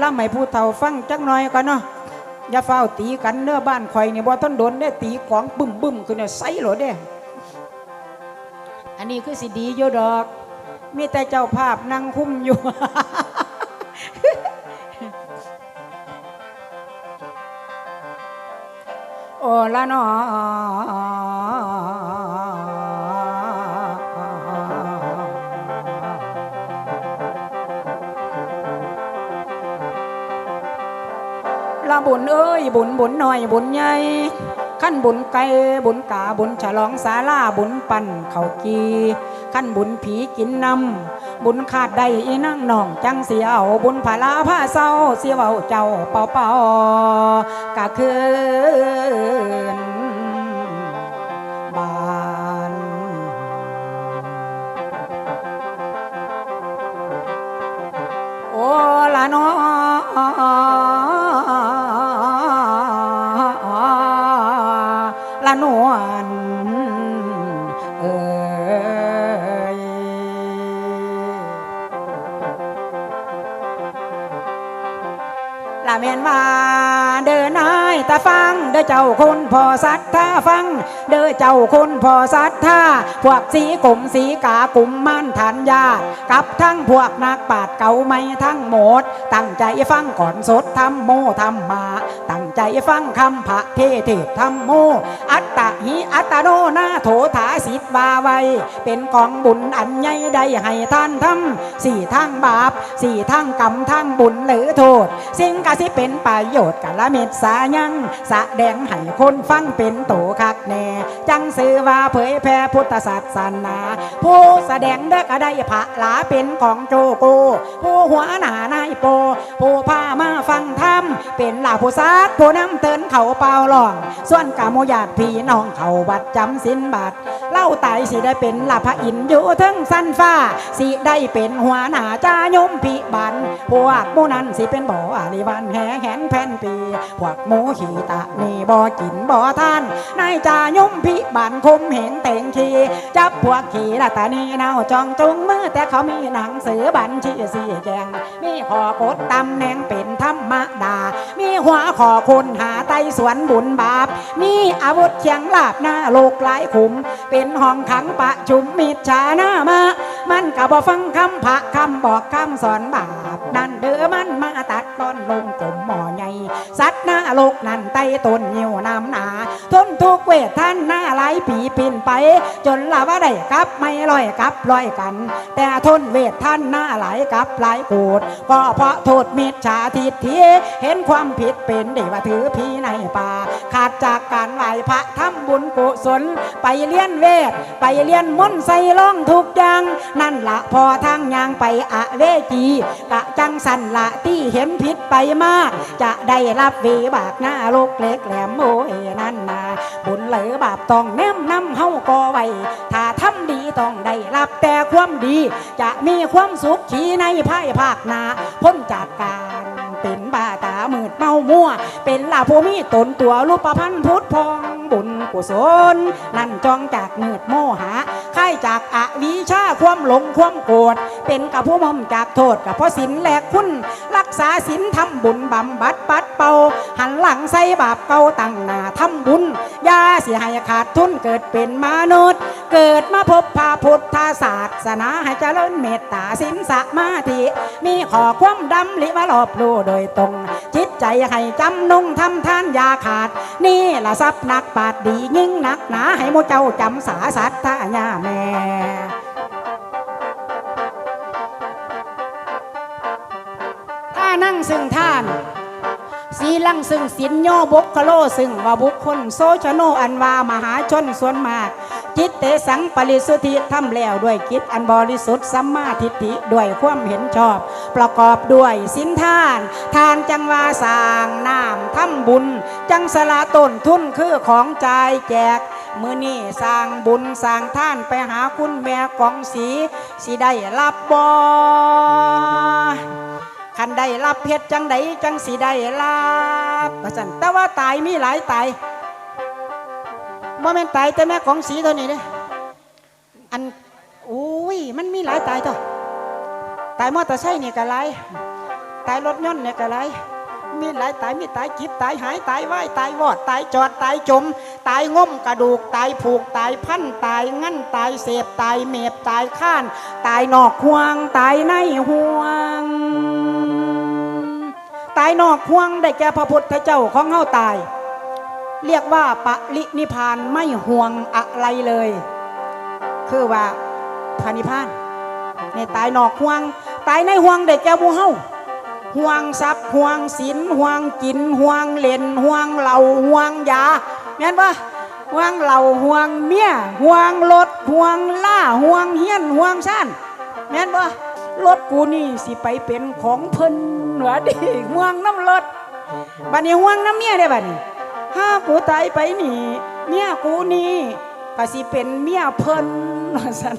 ขออนุญาตล่ำให้ผู้เฒ่าฟังจักหน่อยก่อนเนาะอย่าเฝ้าตีกันเนื้อบ้านข่อยนี่บ่ต้นโดนได้ตีของบึ้มบึ้มคือเนี่ยไซหลดเด้อันนี้คือสิดีอยู่ดอก มีแต่เจ้าภาพนั่งคุ้มอยู่โอ้ละนอ บุญเอ้ยบุญบุญหน่อยบุญใหญ่ขั้นบุญไก่บุญกาบุญฉลองสาลาบุญปั่นเขากีขั้นบุญผีกินนำบุญขาดได้อีนั่งน่องจังเสียเอาบุญผาลาผ้าเศร้าเสียเอาเจ้าเป่าเป่ากะคืน ละเมนว่าเดินนายตาฟัง เด้อเจ้าคนพอสัตท่าฟัง เด้อเจ้าคนพอสัตท่าพวกสีกลุ่มสีกากลุ่มมั่นฐานญาติกับทั้งพวกนักปาดเก่าไม่ทั้งหมด ตั้งใจฟังก่อนสดทำโมทำมา ตั้งใจฟังคำพระเทเทศทำโมอัต หิอัตโนนาโถถาสิทธวาไวเป็นกองบุญอันใหญ่ได้ให้ท่านทำสี่ทางบาปสี่ทางกรรมทางบุญหรือโทษ สิ่งกสิเป็นประโยชน์กะละเม็ดสายังแสดงให้คนฟังเป็นโตคักแน่ จังสื่อว่าเผยแผ่พุทธศาสนา ผู้แสดงเด้ก็ได้พระหลาเป็นของโจโก ผู้หัวหน้านายโป ผู้พามาฟังธรรม เป็นหลาผู้ซักผู้นำเตือนเขาเปล่าหลอง ส่วนกาโมญาติพี่น้องเขาบัดจำสินบัดเล่าตายสิได้เป็นลาพระอินอยู่ทั้งสั้นฟ้า สิได้เป็นหัวหน้าจ้ายมพิบันพวกมูนั้นสิเป็นบ่ออาลิวันแห่แหนแผ่นปี พวกหมูขี่ตะนี่บ่กินบ่ทานนายจ้ายมพิบันคมเห็นเต่งขี่จับพวกขี่ละตานีเนาจองจุงมือแต่เขามีหนังสือบัญชีสีแจงมีขอกดตำแหน่งเป็น รมดา มีหัวขอคนหาไตสวนบุญบาป มีอาวุธเชียงลาบหน้าโลกหลายขุม เป็นห้องขังประชุมมิจฉาหน้ามา มันก็บ่ฟังคำพระคำบอกคำสอนบาป นั่นเด้อมันมาตัดตอนลงก หน้าโลกนั่นไต้ต้นหิวน้ำหนาทนทุกเวทท่านหน้าไหลายปีปินไป จนละว่าได้กลับไม่ลอยกลับลอยกัน แต่ทนเวทท่านหน้าไหลายกลับหลายโกรธก็เพราะโทษมิจฉาทิฏฐิเห็นความผิดเป็นได้ว่าถือพีในป่า ขาดจากการไหวพระทำบุญกุศลไปเลี้ยนเวท ไปเลี้ยนมนต์ใส่ล่องทุกอย่าง นั่นละพอทางยางไปอะเวจีกะจังสันละที่เห็นผิดไปมาก จะได้รับวีบากหน้าโลกเล็กแหลมโมเอนั่นนาบุญเหลือบาปต้องแนมนำเฮาก่อไว้ถ้าทำดีต้องได้รับแต่ความดี จะมีความสุขขีในภายภาคหนาพ้นจากกา บาตามืดเมามัวเป็นลาภูมิตนตัวรูปพันธ์พุทธพองบุญกุศลนั่นจองจากมืดโมหะค่จากอวิชาความหลงความโกรธเป็นกับผู้มอมจากโทษกับเพราะศีลแหลกคุณ รักษาศีลทำบุญบำบัดปัดเป่า หันหลังใส่บาปเก่าตั้งหน้าทำบุญยาเสียให้ขาดทุนเกิดเป็นมนุษย์ เกิดมาพบพระพุทธศาสนาให้เจริญเมตตาสินสมาธิมีขอความดำลิวารอบรู้โดยตรง ใจให้จำนงทำท่านยาขาด นี่ละทรัพย์นักปาดดียิ่งนักหนาให้โมเจ้าจำสาสัตถาญาแม่ถ้านั่งซึ่งท่านสีลังซึ่งสินโยบุคโลซึ่งว่าบุคคลโซชโนอันวามหาชนส่วนมาก จิตเตสังปริสุทธิทำแล้วด้วยกิจอันบริสุทธิ์สัมมาทิฏฐิด้วยความเห็นชอบ ประกอบด้วยสินทาน ทานจังวาสางน้ำทำบุญ จังสละต้นทุนคือของใจแจกมือนี่สร้างบุญสร้างท่านไปหาคุณแม่กองสีสิได้รับบอคันได้รับเพชรจังใดจังสิได้รับประสันแต่ว่าตายมีหลายตาย บ่แม่นตายแต่แม่ของสีเท่านี้เด้อันอุ้ยมันมีหลายตายต่อตายมอเตอร์ไซค์นี่ก็หลายตายรถยนต์เนี่ยก็ไรมีหลายตายมีตายจิบตายหายตายว่ายตายวอดตายจอดตายจม ตายง่มกระดูกตายผูกตายพันตายงั้นตายเสพตายเมบตายข้าน ตายนอกห่วง ตายในห่วง ตายนอกห่วงได้แก่พระพุทธเจ้าของเฮาตาย เรียกว่าปรินิพานไม่ห่วงอะไรเลย คือว่าพระนิพานในตายนอกห่วง ตายในห่วงได้แก่หมู่เฮาห่วงทรัพย์ห่วงศีลห่วงกินห่วงเล่นห่วงเหล่าห่วงยาแม่นปะห่วงเหล่าห่วงเมียห่วงรถห่วงล่าห่วงเฮียนห่วงซ่านแม่นปะรถกูนี่สิไปเป็นของเพิ่นเหนือดิห่วงน้ำรถบัดนี้ห่วงน้ำเมียได้บัดนี้ ถ้ากูตายไปนี่เมียกูนี่ก็สิเป็นเมียเพิ่นว่าซั่น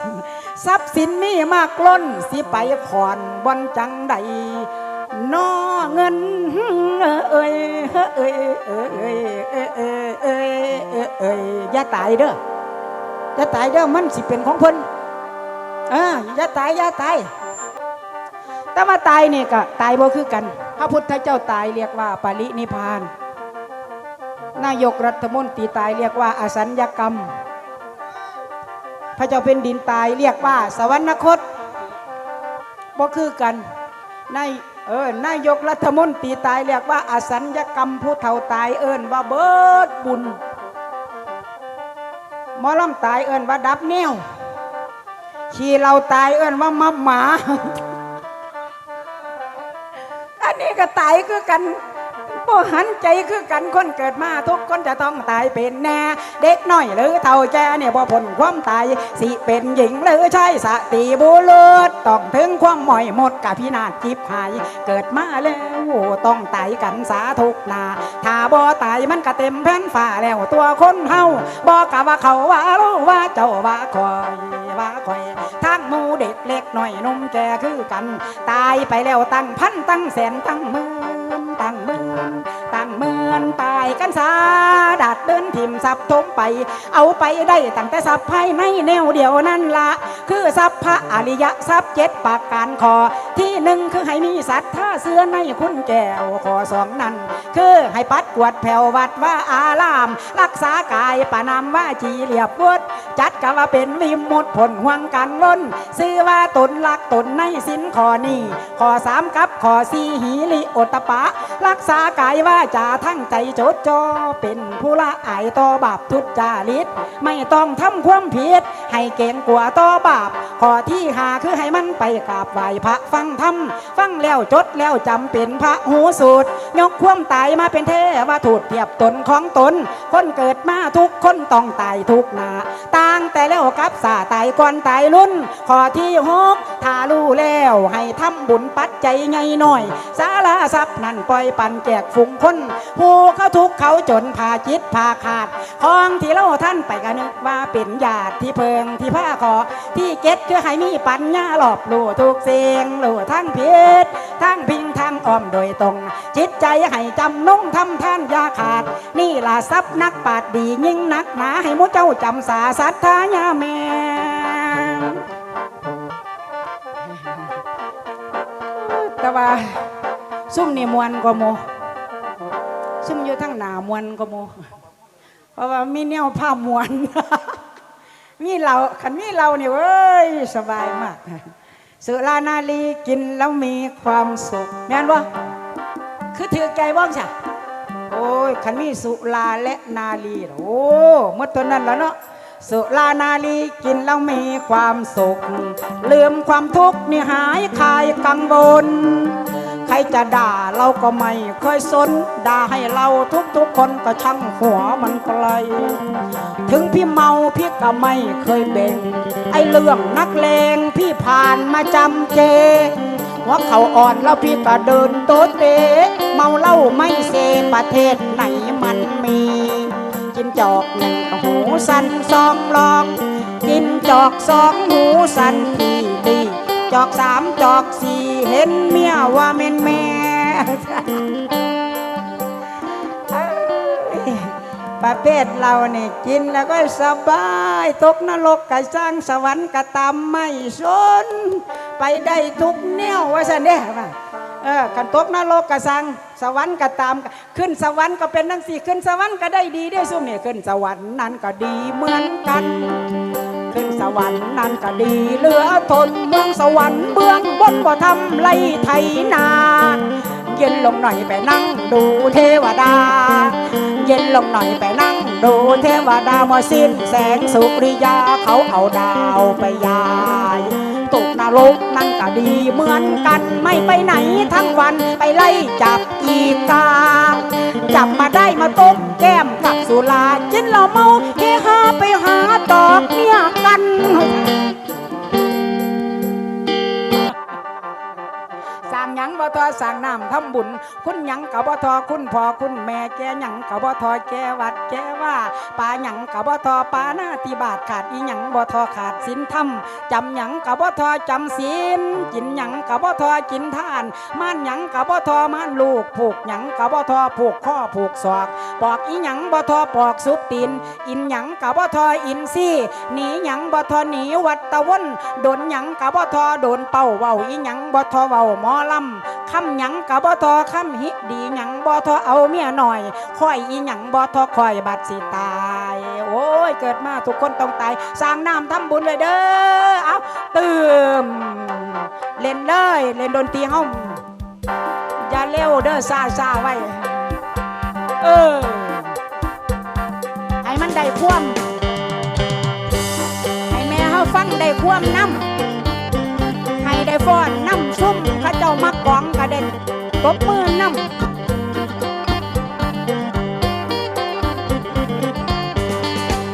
ทรัพย์สินมีมากล้นสิไปขอนบอนจังใดนอเงินเอ้ยเอ้ยเอ้ยเอ้ยเอ้ยเอ้ยเอ้ยเอ้ยอย่าตายเด้ออย่าตายเด้อมันสิเป็นของเพิ่นเอออย่าตายอย่าตายแต่ว่าตายนี่ก็ตายบ่คือกัน พระพุทธเจ้าตายเรียกว่าปรินิพาน นายกรัฐมนตรีตายเรียกว่าอสัญญกรรม พระเจ้าเป็นดินตายเรียกว่า สวรรคตบ่คือกันนายเออนายกรัฐมนตรีตายเรียกว่าอสัญญกรรมผู้เฒ่าตายเอิ้นว่าเบิดบุญมอลำตายเอิ้นว่าดับแนวขี่เราตายเอิ้นว่ามับหมา อันนี้ก็ตายคือกัน บ่หันใจคือกันคนเกิดมาทุกคนจะต้องตายเป็นแน่ เด็กน้อยหรือเท่าแก่เนี่ยบ่พ้นความตายสิเป็นหญิงหรือชายสติบุรุษต้องถึงความหมอยหมดกับพินาศจิบหาย เกิดมาแล้วต้องตายกันสาทุกนาถ้าบ่ตายมันก็เต็มแผ่นฟ้าแล้วตัวคนเฮาบอกกะว่าเขาว่ารู้ว่าเจ้าว่าคอยว่าคอยทั้งมูเด็กเล็กหน่อยนุ่มแก่คือกัน ตายไปแล้วตั้งพันตั้งแสนตั้งหมื่นตั้งหมื่น ตายกันซาดัดเดินถิ่มสับทบไป เอาไปได้ตั้งแต่สับภายในแนวเดียวนั่นละ คือสัพพะอริยทรัพเจ็ดปากการคอ ที่หนึ่งคือให้มีสัตว์ท่าเสื้อในคุณแก้วขอสองนั้น คือให้ปัดกวดแผ่ววัดว่าอาราม รักษากายปานามว่าจีเรียบวดจัดกะว่าเป็นวิมุตผลห่วงกันล้นซื้อว่าตนลักตนในสินขอนี้ขอสามกับขอสี่หีลิโอตปะ รักษากายว่าจาทั้งใจจดจอเป็นผู้ละอายต่อบาปทุจจาริตไม่ต้องทำความผิดให้เก่งกว่าต่อบาปข้อที่หาคือให้มันไปกราบไหวพระฟังธรรมฟังแล้วจดแล้วจำเป็นพระหูสูตรยกความตายมาเป็นเทวทูตเทียบตนของตน คนเกิดมาทุกคนต้องตายทุกนาต่างแต่แล้วกับสาตายก่อนตายลุ่น ขอที่หกถ้ารู้แล้วให้ทำบุญปัจจัยไงหน่อย สาราทรัพย์นั่นปล่อยปันแจกฝูงคนผู้เขาทุกเขาจนพาจิตพาขาดของที่เราท่านไปกันนึกว่าเป็นญาติที่เพิงที่ผ้าขอ ที่เก็ตคือให้มีปัญญาหลอบลู่ทุกเสียงลู่ทั้งผิดทั้งพิง ทั้งอ้อมโดยตรง จิตใจให้จำนุ่งทำท่านยาขาด นี่ล่ะทรัพย์นักปาดดียิ่งนักหนาให้มุเจ้าจำสาสัทธาญาแม่แต่ว่าซุ่มนี่มวนกว่าโมซุ่มอยู่ทั้งหนามวนกว่าโมเพราะว่ามีแนวผ้ามวนมีเราขันมีเราเนี่ยเว้ยสบายมาก สุรานาลีกินแล้วมีความสุข แม่นวะคือถือใจบ้างจ้ะโอ้ยขันมีสุราและนาลีโอ้หมดตัวนั้นแล้วเนาะสุรานาลีกินแล้วมีความสุข ลืมความทุกข์นี่หายคลายกังวล ครจะด่าเราก็ไม่เคยสน ด่าให้เราทุกๆคนก็ช่างหัวมันไกล ถึงพี่เมาพี่ก็ไม่เคยเบ่ง ไอเรื่องนักเลงพี่ผ่านมาจำเจหัวเขาอ่อนแล้วพี่ก็เดินโตเตะเมาเหล้าไม่เซประเทศไหนมันมี กินจอกหนึ่งหูสันสองลอง กินจอกสองหูสันที่ดี จอกสามจอกสี่ เห็นเมียว่าเม่นแม่ประเภทเราเนี่ยกินแล้วก็สบายตกนรกก็สร้างสวรรค์ก็ตามไม่สนไปได้ทุกแนวว่าสันเด้ว่าเออกันตกนรกกะสังสวรรค์ก็ตามขึ้นสวรรค์ก็เป็นทั้งสี่ขึ้นสวรรค์ก็ได้ดีได้ซุ่มเนี่ยขึ้นสวรรค์นั้นก็ดีเหมือนกัน ขึ้นสวรรค์นั้นก็ดีเหลือทนเมืองสวรรค์เบื้องบนบ่ทำไรไทยนาเย็นลงหน่อยไปนั่งดูเทวดา เย็นลงหน่อยไปนั่งดูเทวดามาสิ้นแสงสุริยาเขาเอาดาวไปยายตกนรกนั่นก็ดีเหมือนกันไม่ไปไหนทั้งวันไปไล่จับอีกา จับมาได้มาต้มแก้มกับสุราจินเราเมาเฮฮาไปหาตอกเนี่ยกัน บ่ทอสร้างน้ำทำบุญ คุณหยังกับบ่ทอคุณพ่อคุณแม่แกหยังกับบ่ทอแกวัดแกว่าป่าหยังกับบ่ทอป่าหน้าที่บาทขาดอีหยังบ่ทอขาดศีลธรรมจำหยังกับบ่ทอจำศีลกินหยังกับบ่ทอกินทานม่านหยังกับบ่ทอม่านลูกผูกหยังกับบ่ทอผูกข้อผูกศอก ปอกอีหยังบ่ทอปอกซุปตีนอินหยังกับบ่ทออินซี่หนีหยังบ่ทอหนีวัดตะวันโดนหยังกับบ่ทอโดนเป่าเว้าอีหยังบ่ทอเว้าหมอลำคำหยังกับบ่ทอคำหิดีหยังบ่ทอเอาเมียหน่อยคอยอีหยังบ่ทอคอยบัดสิตาย โอ้ยเกิดมาทุกคนต้องตายสร้างน้ำทำบุญเลยเด้อเอาเตื่มเล่นเลยเล่นดนตรีเฮาอย่าเร็วเด้อซาซาไว้ เออให้มันได้ควมให้แม่เฮาฟังได้ควมน้ำให้ได้ฟ้อนน้ำซุ่มข้าเจ้ามัก กองกระเด็นตบมือน้ำ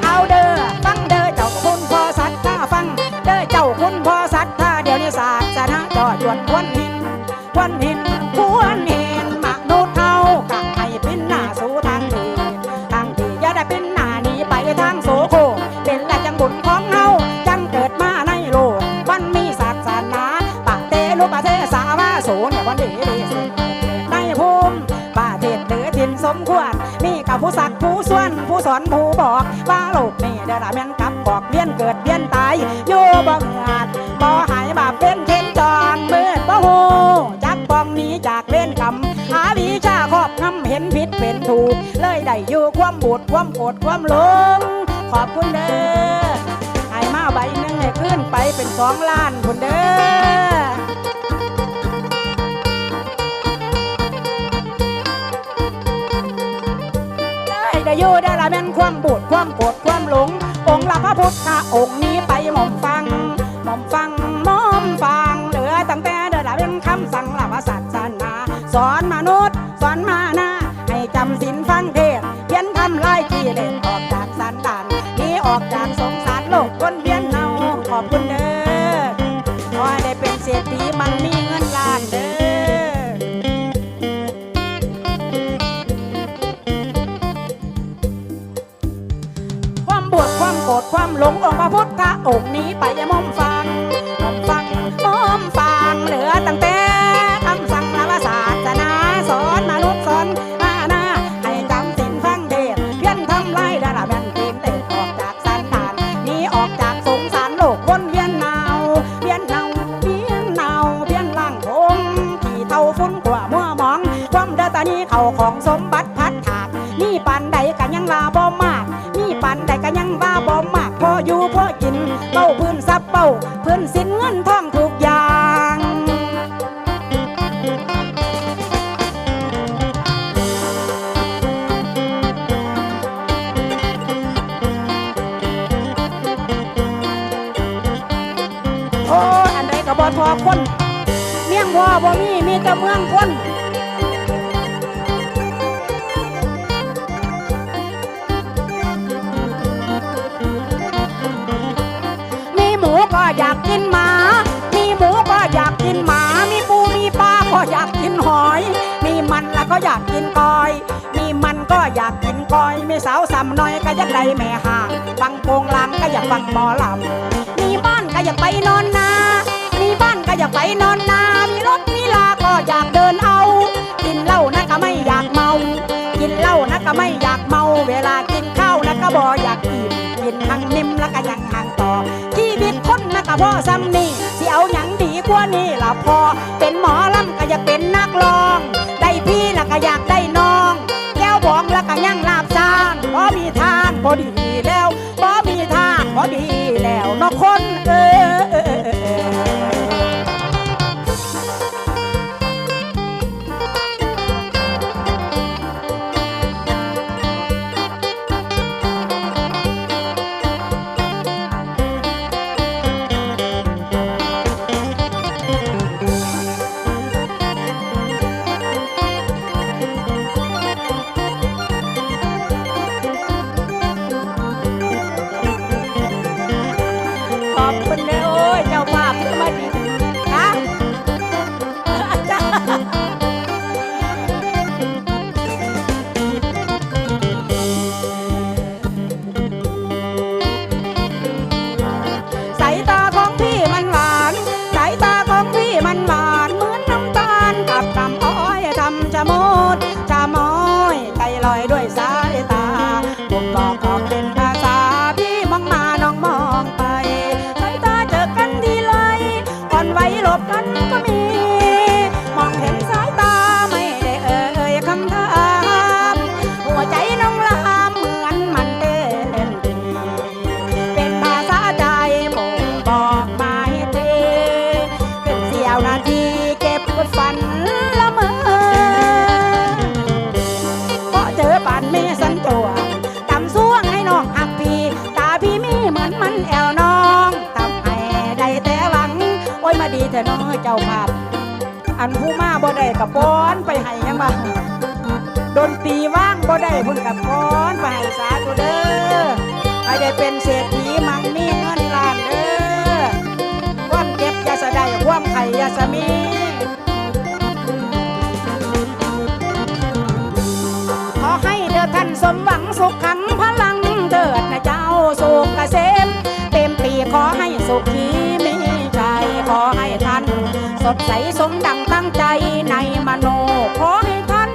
เอาเด้อฟังเด้อเจ้าคุณพ่อสัตว์ถ้าฟังเด้อเจ้าคุณพ่อสัตว์ถ้าเดี๋ยวนี้ศาสตร์ชนาจ่อจวนควนหินควนหิน มควรมีกับผู้สักผู้ส่วนผู้สอนผู้บอกว่าโลกนี้เด้อละแม่นกับบอกเวียนเกิดเวียนตายอยู่บ่เหงาดบ่หายบาปเป็นเข็นจรมืดบ่หูจักป้องนี้จากเวรกรรมหาวิชาครอบงำเห็นผิดเป็นถูก เลยได้อยู่ความบูดความโกรธความหลงขอบคุณเด้อให้มาใบหนึ่งให้ขึ้นไปเป็นสองล้านคุณเด้อ อยู่ได้ละแม่นความบูดความปวดความหลง องค์ละพระพุทธองค์นี้ไปหม่อมฟังหม่อมฟังหม่อมฟังเหลือตั้งแต่เดินละเป็นคำสั่งละพระศาสนาสอน โอ้อันใดก็บ่ทอคนเมียงพ่อบ่มีมีแต่เมืองคนมีหมูก็อยากกินหมา มีหมูก็อยากกินหมา มีปูมีปลาก็อยากกินหอย มีมันแล้วก็อยากกินกอย มีมันก็อยากกินกอย มีสาวสำน้อยก็อยากได้แม่ห่างฟังโปงลางก็อยากฟังหมอลำ ก็อยากไปนอนนา มีบ้านก็อยากไปนอนนา มีรถมีลาก็อยากเดินเอา กินเหล้านะก็ไม่อยากเมา กินเหล้านะก็ไม่อยากเมา เวลากินข้าวนะก็บ่อยากอิ่มกินทางนิ่มแล้วก็ยังห่างต่อชีวิตคนนะก็พ่อซ้ำนี่สิเอาหยังดีกว่านี่ล่ะพอ ดีแต่น้อยเจ้าภาพ อันผู้มาบ่ได้กับป้อนไปให้ยังบ่ดนตรีว่างบ่ได้พุ่นกับป้อนไปให้สาธุเด้อให้ได้เป็นเศรษฐีมั่งมีเงินล้านเด้อความเจ็บยาสะได้ความไข่ยาสะมีขอให้เด้อท่านสมหวังสุขขังพลังเดิดนะเจ้าสุขเกษมเต็มปีขอให้สุขีมี ขอให้ท่าน สดใสสมดังตั้งใจในมโน ขอให้ท่าน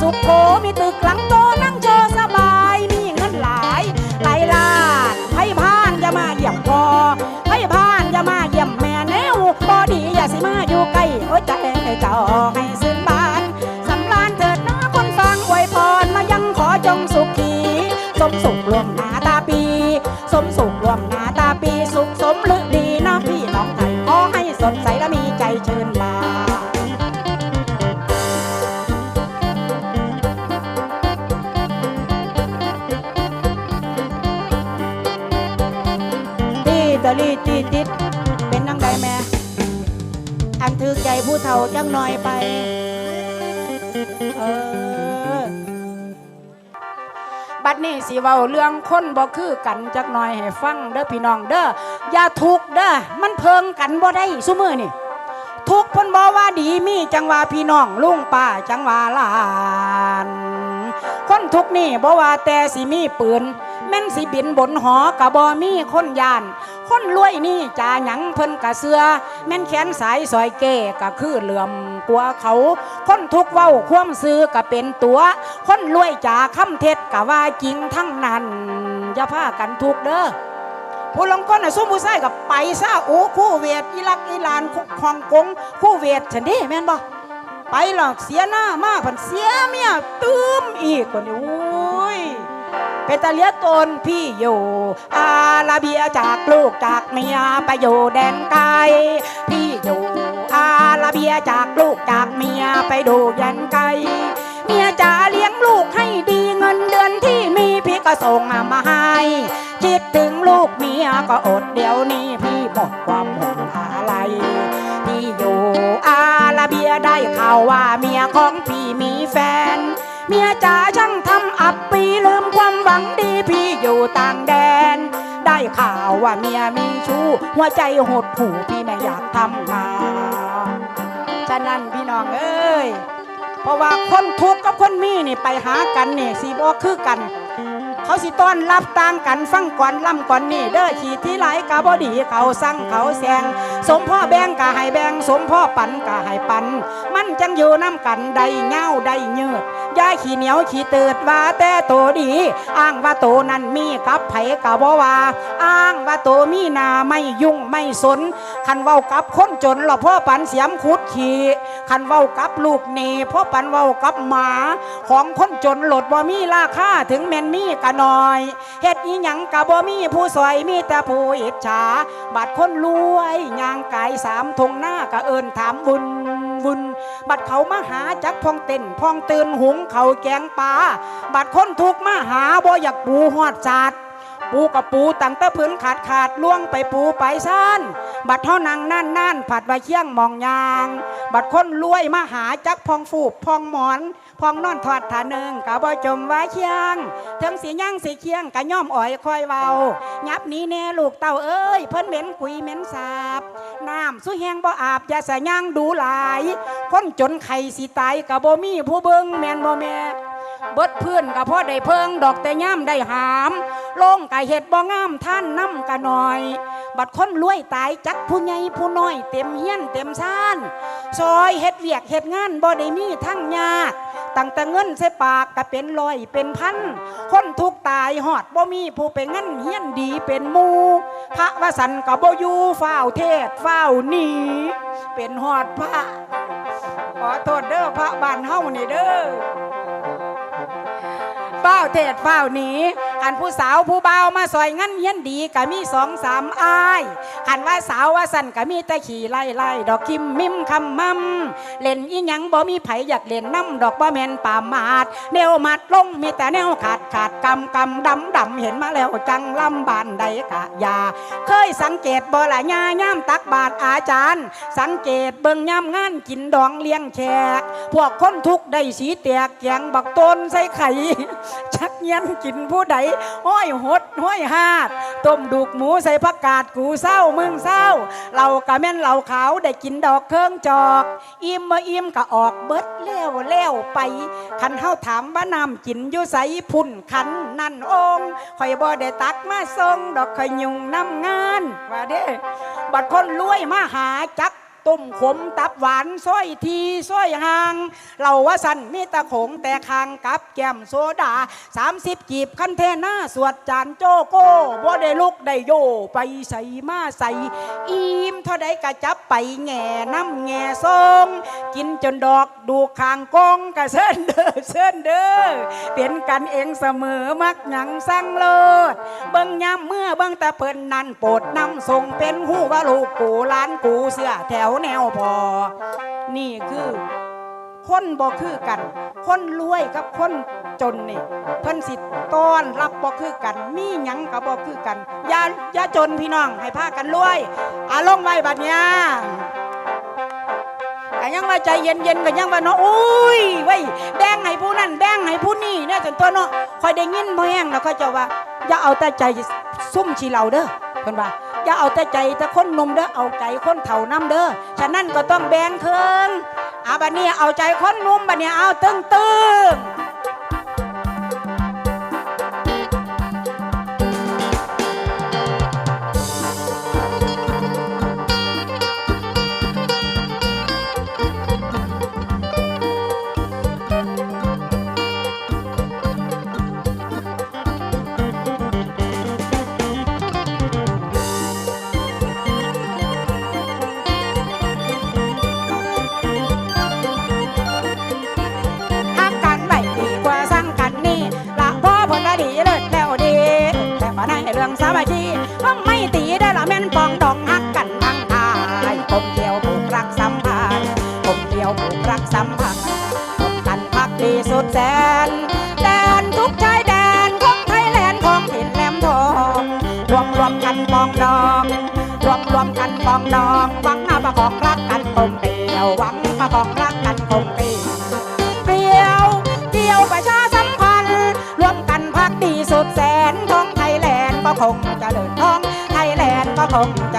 สุขโขมีตึกหลังโตนั่งเจอสบายมีเงินหลายหลายล้านให้พานจะมาเยี่ยมพอให้พานจะมาเยี่ยมแม่แนวบอดีอย่าสิมาอยู่ใกล้โอ้ยใจเจ้าให้สิ้นบานสำลานเถิดนะคนฟังอวยพรมายังขอจงสุขี ไป เออ บัดนี้สิเว้าเรื่องคนบ่คือกันจักหน่อยให้ฟังเด้อพี่น้องเด้อ อย่าทุกข์เด้อ มันเพิงกันบ่ได้ซุมื้อนี่ ทุกเพิ่นบ่ว่าดีมีจังว่าพี่น้องลุงป้าจังว่าหลานคนทุกนี่บ่ว่าแต่สิมีปืนแม่นสิบินบนหอก็บ่มีคนยาน คนรวยนี่จ่าหยังเพิ่นกะเสือแม่นแขนสายซอยเก้ก็คือเหลื่อมกลัวเขา คนทุกเว้าความซื้อก็เป็นตัว คนรวยจ่าคำเท็จก็ว่าจริงทั้งนั้นอย่าพากันทุกเด้อผู้ลงก้นน่ะส้มผู้ใส่กับไปซาอูคู่เวทอิรักอิหรานคุฮ่องกงคู่เวทฉันดิแม่นบ่ไปหรอกเสียหน้ามากผันเสียเมียตื้มอีกคนนี้ เป็นตาเลียตนพี่อยู่ อาราเบียจากลูกจากเมียไปอยู่แดนไกลพี่อยู่ อาราเบียจากลูกจากเมียไปดูแดนไกลเมียจ๋าเลี้ยงลูกให้ดีเงินเดือนที่มีพี่ก็ส่งมาให้คิดถึงลูกเมียก็อดเดี๋ยวนี้พี่หมดความห่วงอะไรพี่อยู่อาราเบียได้ข่าวว่าเมียของพี่มีแฟน เมียจ๋าช่างทำอับปีเลืม ว่าเมียมีชู้หัวใจหดหู่พี่ไม่อยากทำงานฉะนั้นพี่น้องเอ้ยเพราะว่าคนทุกข์กับคนมีนี่ไปหากันเนี่ยสีบอคือกัน เขาสิต้อนรับต่างกันฟังก่อนล่ำก่อนนี่เด้อขี่ที่ไหลกะบอดีเขาสั่งเขาแซงสมพ่อแบงกะให้แบงสมพ่อปันกะให้ปัน มันจังอยู่น้ำกันได้เง่าได้ยืดยายขี้เหนียวขี้เติดว่าแต่โตดี อ้างว่าโตนั้นมีกับไผกะบ่ว่าอ้างว่าโตมีนาไม่ยุ่งไม่สนคันเว้ากับคนจนหรอพ่อปันเสียมขุดขี่ คันเว้ากับลูกเนพราะปันเว้ากับหมา ของคนจนหลดบ่มีราคาถึงแม่นมีกะน้อยเฮ็ดอีหยังกะบ่มีผู้สวยมีแต่ผู้อิจฉาบัดคนรวยย่างกายสามทงหน้ากะเอินถามบุญบุญบัดเขามาหาจักพองเต้นพองตื่นหุงเขาแกงปลาบัดคนทุกมาหาบ่อยากปูหอดจาด ปูกับปูตั้งแต่พื้นขาดขาดล่วงไปปูไปซ่านบัดเท่านังนั่นนั่นผัดใบเคียงมองยาง บัดคนรวยมาหาจักพองฟูบพองหมอน พองนอนถอดถานึงกะบ่จมไว้เคียงถึงสีย่างสีเคียงกะย่อมอ่อยคอยเว้ายับนี้แน่ลูกเต่าเอ้ยเพิ่นเหม็นกุยเหม็นสาบน้ำสู้แหงบ่อาบอย่าสะย่างดูหลาย คนจนไข่สิตายกะบ่มีผู้เบิ่งแมนบ่แม่ เบิดเพื่อนกับพ่อได้เพิงดอกแต่ย่ำได้หามโล่งกะเห็ดบ่งามท่านน้ำกะหน่อย บัดคนรวยตายจักผู้ใหญ่ผู้น้อย เต็มเฮี้ยนเต็มซ่านซอยเฮ็ดเวียกเฮ็ดงานบ่ได้มีทั้งยากตั้งแต่เงินใส่ปากก็เป็นร้อยเป็นพัน คนทุกตายหอดบ่มีผู้ไปงั้นเฮี้ยนดีเป็นมูพระวสันก็บ่อยู่เฝ้าเทศเฝ้านีเป็นหอดพระขอโทษเด้อพระบ้านเฮานี่เด้อ เฝ้าเทศเฝ้าหนี ขันผู้สาวผู้เบามาซอยงั้นเฮียนดีก็มีสองสามอ้ายขันว่าสาวว่าสันก็มีแต่ขี่ไล่ไล่ดอกคิมมิมคำมั่มเล่นอีหยังบ่มีไผอยากเล่นน้ำดอกบ่แมนป่ามาดแนวมัดลงมีแต่แนวขาดขาดกำกำดำดำเห็นมาแล้วจังลำบานใดกะยา เคยสังเกตบ่ละย่าย่ามตักบาทอาจารย์ สังเกตเบิ่งย่ามงานกินดองเลี้ยงแขกพวกคนทุกได้สีแตกแกงบักต้นใส่ไข่ชักเย็นกินผู้ใดห้อยหดห้อยหาด ต้มดูกหมูใส่ผักกาดกูเศร้ามึงเศร้าเรากะแม่นเหล่าขาวได้กินดอกเครื่องจอก อิ่มมาอิ่มก็ออกเบิดเล้วเล้วไป คันเฮาถามว่าน้ำกินอยู่ใสพุ่นขันนั่นองค่อยบ่ได้ตักมาส่งดอกข่อยยุงน้ำงานว่าเด้บัดคนรวยมาหาจัก ต้มขมตับหวานซ้อยทีซ้อยหาง เราว่าสันมีตะโขงแต่คางกับแก้มโซดา 30 จีบคันเทน่าสวดจานโจโก้บ่ได้ลุกได้โยไปใส่มาใส่อิ่มเท่าใดกะจับไปแง่น้ำแง่ทรงกินจนดอกดูคางกงกะเส้นเด้อเส้นเด้อเป็นกันเองเสมอมักหยังสั่งเลิศเบิ่งยามเมื่อเบิ่งต่เพิ่นนั่นโปรดนำส่งเป็นหูว่าลูกกูหล้านกูเสื้อแถวแนวพอ นี่คือ คนบ่คือกัน คนรวยกับคนจนนี่เพิ่นสิต้อนรับบ่คือกัน มีหยังก็บ่คือกันอย่าอย่าจนพี่น้องให้พากันรวยอาลงไว้บัดเนี้ยก็ยังว่าใจเย็นๆก็ยังว่าเนาะอุ้ยไว้ยแบ่งให้ผู้นั้นแบ่งให้ผู้นี้เนี่ยจนตัวเนาะคอยได้ยินบ่แห้งแล้วก็จะว่าอย่าเอาแต่ใจซุ่มชีเหล่าเด้อเพิ่นว่า อย่าเอาแต่ใจแต่คนนมเด้อเอาใจคนเถ่าน้ำเด้อฉะนั้นก็ต้องแบ่งเคืองอาบันนี้เอาใจคนนุ่มบันนี้เอาตึงตึง องสามัคคีห้องไม่ตีได้ละแม่นปองดองหักกันทั้งทายผมเดียวผูกรักสัมพันธ์ผมเดียวผูกรักสัมพันธ์ผมกันพักดีสุดแสนแดนทุกชายแดนของไทยแลนด์ของถิ่นแหลมทองรวมรวมกันปองดองรวมรวมกันปองดองหวังมาประกองรักกันคงเดียวหวังมาประกองรัก น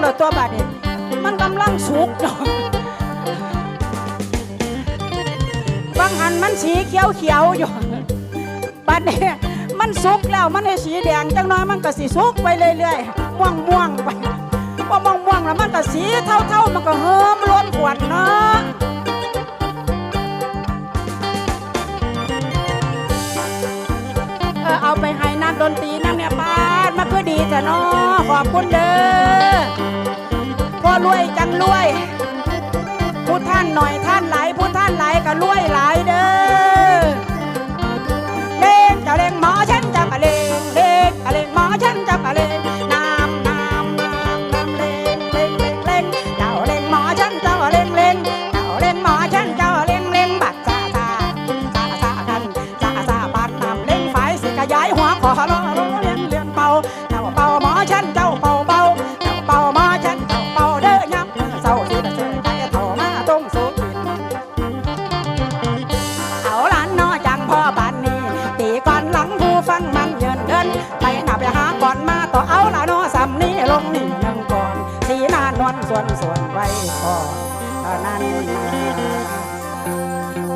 เล้วตัวบาดเนี่ยมันกำลังสุกดอกบางอันมันสีเขียวเขียวอยู่บาดเนี่ยมันสุกแล้วมันให้สีแดงจังน้อยมันก็สีสุกไปเรื่อยๆม่วงม่วงไปพอม่วงม่วงแล้วมันก็สีเท่าๆมันก็เฮิมล้นขวดเนาะเอาไปให้นักดนตรีนั่ง เนี่ยป้านมันก็ดีแต่เนาะขอบคุณเด้อพอรวยจังรวยผู้ท่านหน่อยท่านหลายผู้ท่านหลายก็รวยหลายเด้อเลงจะเลงหมอฉันจะมาเลงเลงจะเลงหมอฉันจะมาเลงน้ำน้ำน้ำน้ำเลงเลงเลงเลงเจ้าเลงหมอฉันเจ้าเลงเลงเจ้าเลงหมอฉันเจ้าเลงเลงบัดซาซาซาซากันซาซาปัดน้ำเลงไฟสิขยายหัวขอรอร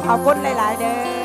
ขอบคุณหลาย ๆ เด้อ